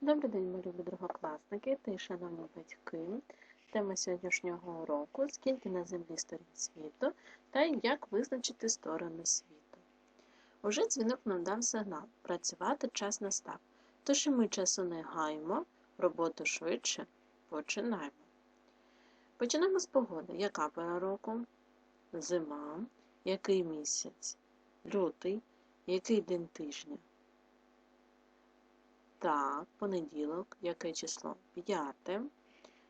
Добрий день, мої любі другокласники та й шановні батьки. Тема сьогоднішнього уроку скільки на землі сторін світу та як визначити сторони світу. Уже дзвінок нам дав сигнал. Працювати час настав. Тож і ми часу не гаємо, роботу швидше починаємо. Починаємо з погоди. Яка пора року? Зима. Який місяць? Лютий. Який день тижня? Так, понеділок, яке число? П'яте.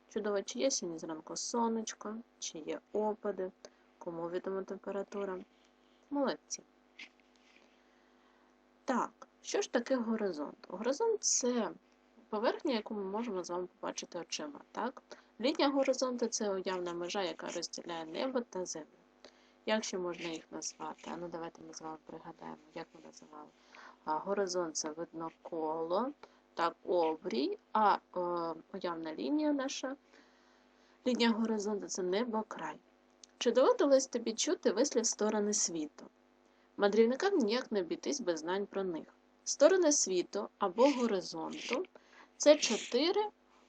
Чудово, чи є сьогодні зранку сонечко, чи є опади, кому відома температура. Молодці. Так, що ж таке горизонт? Горизонт це поверхня, яку ми можемо з вами побачити очима. Так? Лінія горизонту це уявна межа, яка розділяє небо та землю. Як ще можна їх назвати? А ну давайте ми з вами пригадаємо, як ми називали. Горизонт це видно коло, так, обрій, а е, уявна лінія наша, лінія горизонту це небо край. Чи доводилось тобі чути вислів сторони світу? Мандрівникам ніяк не обійтись без знань про них. Сторони світу або горизонту це чотири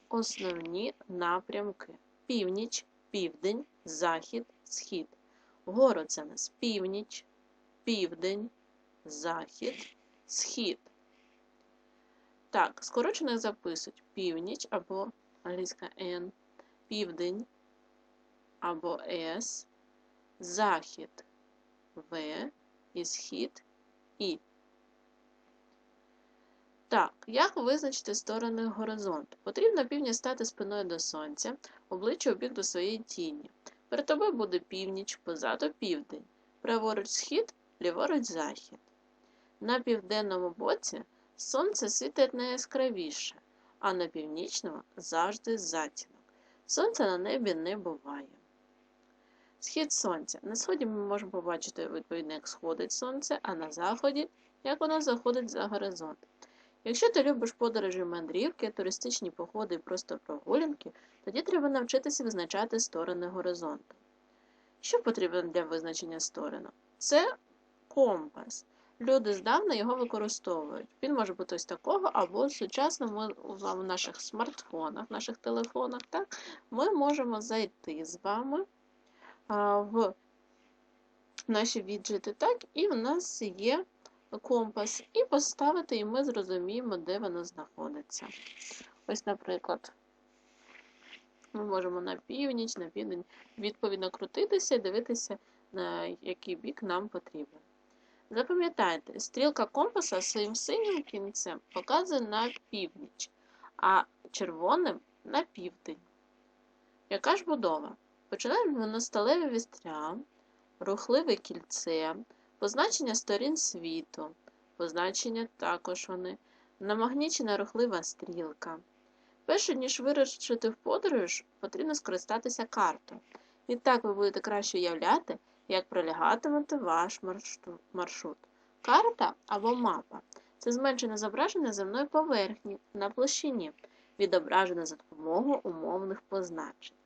основні напрямки: північ, південь, захід, схід. Гору це нас північ, південь, захід, схід. Так, скорочено записують північ або англійська N, південь або S, захід В і схід І. Так, як визначити сторони горизонту? Потрібно півдня стати спиною до сонця, обличчя у бік до своєї тіні. Перед тобою буде північ, позаду південь, праворуч схід, ліворуч захід. На південному боці сонце світить найяскравіше, а на північному завжди затінок. Сонця на небі не буває. Схід сонця. На сході ми можемо побачити, відповідно, як сходить сонце, а на заході, як воно заходить за горизонт. Якщо ти любиш подорожі мандрівки, туристичні походи і просто прогулянки, тоді треба навчитися визначати сторони горизонту. Що потрібно для визначення сторону? Це компас. Люди здавна його використовують. Він може бути ось такого, або сучасно ми в наших смартфонах, наших телефонах, так, ми можемо зайти з вами в наші віджити, так, і в нас є компас, і поставити, і ми зрозуміємо, де воно знаходиться. Ось, наприклад, ми можемо на північ, на південь, відповідно крутитися і дивитися, на який бік нам потрібен. Запам'ятайте, стрілка компаса своїм синім кінцем показує на північ, а червоним на південь. Яка ж будова? Починаємо на сталеві вістря, рухливе кільце, позначення сторін світу, позначення також вони, намагнічена рухлива стрілка. Перше, ніж вирушити в подорож, потрібно скористатися картою. Відтак ви будете краще уявляти, як пролягатиме ваш маршрут. Карта або мапа це зменшене зображення земної поверхні на площині, відображене за допомогою умовних позначень.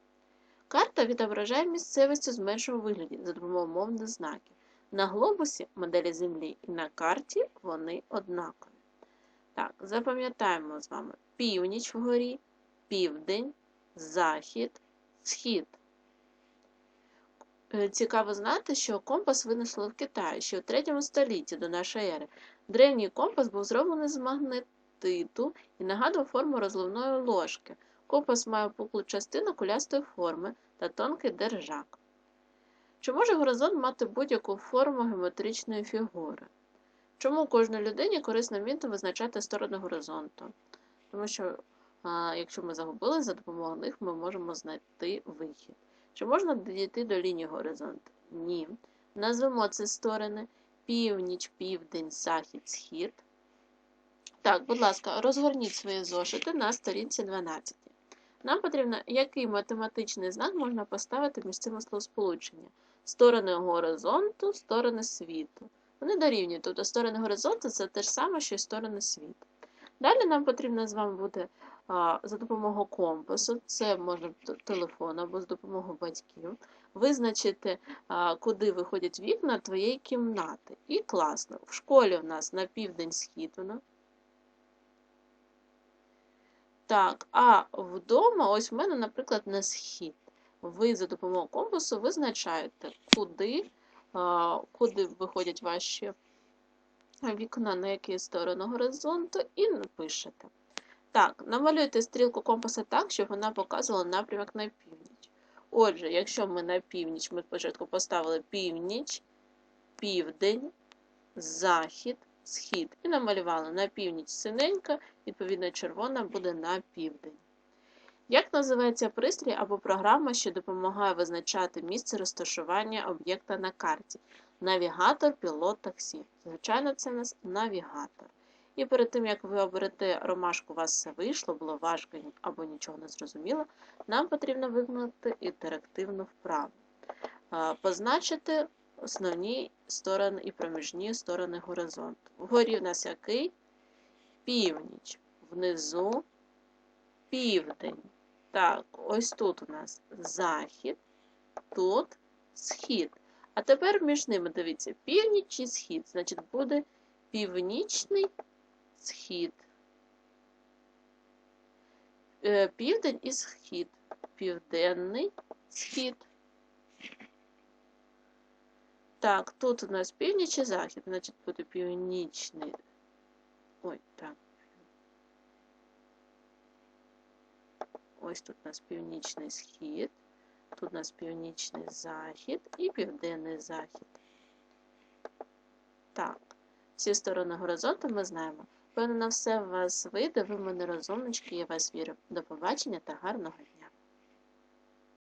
Карта відображає місцевість у зменшому вигляді за допомогою умовних знаків. На глобусі моделі Землі і на карті вони однакові. Так, запам'ятаємо з вами північ вгорі, південь, захід, схід. Е, цікаво знати, що компас винесли в Китаї ще у 3 столітті до нашої ери. Древній компас був зроблений з магнетиту і нагадував форму розливної ложки. Компас має пуклу частину кулястої форми та тонкий держак. Чи може горизонт мати будь-яку форму геометричної фігури? Чому кожній людині корисно вміти визначати сторони горизонту? Тому що, а, якщо ми загубили, за допомогою них ми можемо знайти вихід. Чи можна дійти до лінії горизонту? Ні. Назвемо ці сторони північ, південь, захід, схід. Так, будь ласка, розгорніть свої зошити на сторінці 12. Нам потрібно, який математичний знак можна поставити між цими словосполучення. Сторони горизонту, сторони світу. Вони дорівнюють, тобто сторони горизонту це те ж саме, що й сторони світу. Далі нам потрібно з вами буде за допомогою компасу, це може телефон або з допомогою батьків, визначити, куди виходять вікна твоєї кімнати. І класно. В школі у нас на південь схід воно. Так, а вдома, ось в мене, наприклад, на схід. Ви за допомогою компасу визначаєте, куди, куди виходять ваші вікна, на які сторони горизонту, і напишете. Так, намалюйте стрілку компаса так, щоб вона показувала напрямок на північ. Отже, якщо ми на північ, ми спочатку поставили північ, південь, захід, схід. І намалювали на північ синенька, відповідно, червона буде на південь. Як називається пристрій або програма, що допомагає визначати місце розташування об'єкта на карті? Навігатор, пілот, таксі. Звичайно, це у нас навігатор. І перед тим, як ви оберете ромашку, у вас все вийшло, було важко або нічого не зрозуміло, нам потрібно виконати інтерактивну вправу. Позначити основні сторони і проміжні сторони горизонту. Вгорі в нас який? Північ. Внизу південь. Так, ось тут у нас захід, тут схід. А тепер між ними дивіться, північ і схід. Значить, буде північний схід. Е, Південь і схід. Південний схід. Так, тут у нас північ і захід, значить буде північний. Ой, так. Ось тут у нас північний схід, тут у нас північний захід і південний захід. Так, всі сторони горизонту ми знаємо. Певно, на все вас вийде, ви мене розумнички, я вас вірю. До побачення та гарного дня!